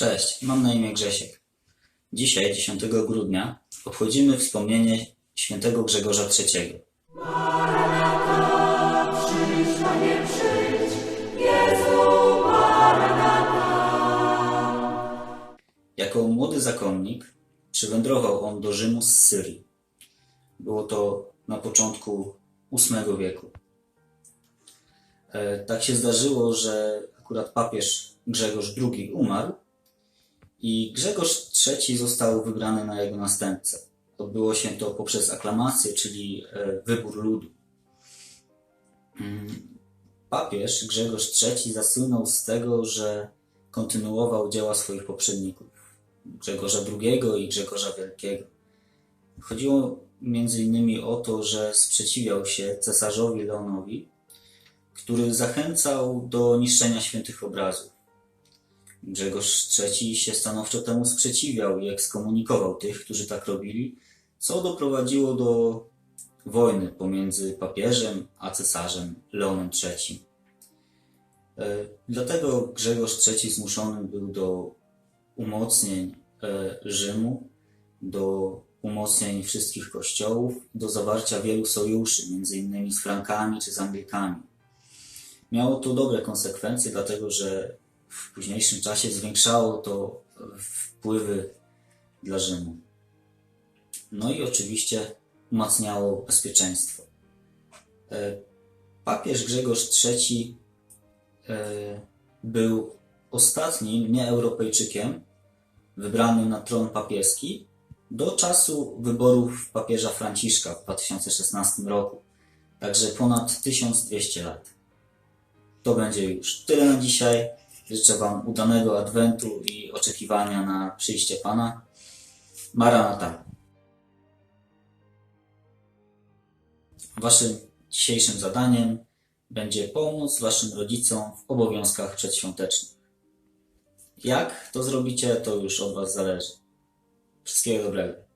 Cześć, mam na imię Grzesiek. Dzisiaj, 10 grudnia, obchodzimy wspomnienie świętego Grzegorza III. Jako młody zakonnik przywędrował on do Rzymu z Syrii. Było to na początku VIII wieku. E, Tak się zdarzyło, że akurat papież Grzegorz II umarł i Grzegorz III został wybrany na jego następcę. Odbyło się to poprzez aklamację, czyli e, wybór ludu. Mm, Papież Grzegorz III zasłynął z tego, że kontynuował dzieła swoich poprzedników, Grzegorza II i Grzegorza Wielkiego. Chodziło innymi o to, że sprzeciwiał się cesarzowi Leonowi, który zachęcał do niszczenia świętych obrazów. Grzegorz III się stanowczo temu sprzeciwiał i ekskomunikował tych, którzy tak robili, co doprowadziło do wojny pomiędzy papieżem a cesarzem Leonem III. E, Dlatego Grzegorz III zmuszony był do umocnień e, Rzymu, do umocnień wszystkich kościołów, do zawarcia wielu sojuszy, innymi z Frankami czy z Anglikami. Miało to dobre konsekwencje, dlatego że w późniejszym czasie zwiększało to wpływy dla Rzymu. No i oczywiście umacniało bezpieczeństwo. E, Papież Grzegorz III e, był ostatnim nieeuropejczykiem wybranym na tron papieski do czasu wyborów papieża Franciszka w 2016 roku. Także ponad 1200 lat. To będzie już tyle na dzisiaj. Życzę Wam udanego adwentu i oczekiwania na przyjście Pana. Maranata. Waszym dzisiejszym zadaniem będzie pomóc Waszym rodzicom w obowiązkach przedświątecznych. Jak to zrobicie, to już od Was zależy. Wszystkiego dobrego.